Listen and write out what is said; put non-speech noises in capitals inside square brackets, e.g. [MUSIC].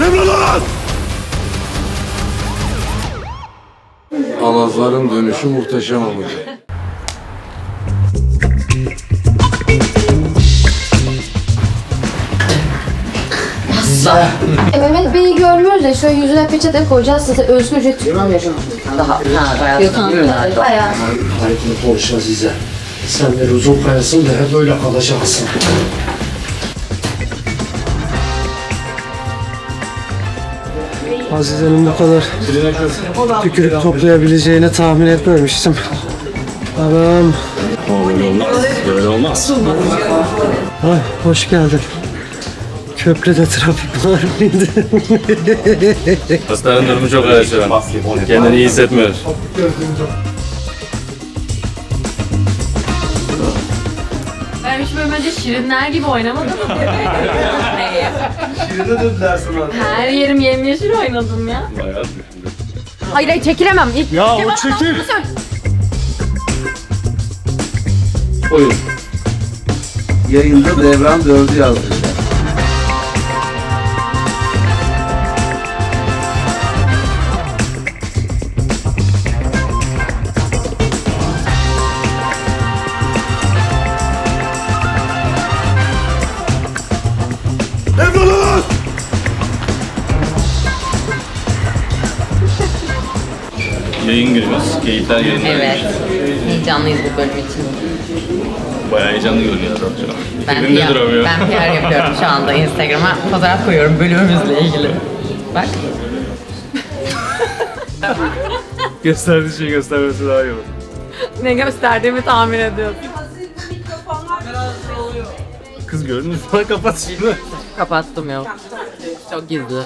Devralan! Alazların dönüşü muhteşem olacak. e, Mehmet Bey'i görmüyoruz ya şöyle yüzüne peçete koyacağız size özgür ücret daha. Ha, bayağı. Bayağı. Bayağı. Hareketini konuşacağız Sen de uzun kayasın da hep böyle kalacaksın. Azize'nin bu kadar tükürük toplayabileceğini tahmin etmemiştim. Anam. Böyle olmaz. Böyle olmaz. Ay, hoş geldin. Köprüde trafik var mıydı? [LAUGHS] Hastanın durumu çok ağır şu an. Kendini iyi hissetmiyor. Ben hiç böyle bence şirinler gibi oynamadım. [LAUGHS] Şirine döndüler sana. Her yerim yemyeşil oynadım ya. Bayağı Hayır hayır çekilemem. İlk ya o çekil. Buyurun. Yayında devran dördü yazdı. Yayın günümüz. Keyifler yerinde. Evet. Heyecanlıyız bu bölüm için. Bayağı heyecanlı görünüyor şu an. Ben PR, duramıyor. ben PR yapıyorum şu anda Instagram'a. Fotoğraf koyuyorum bölümümüzle ilgili. Bak. [LAUGHS] Gösterdiği şeyi göstermesi daha iyi olur. ne gösterdiğimi tahmin ediyorum. Kız gördün mü? Kapat şunu. Kapattım yok. Çok gizli.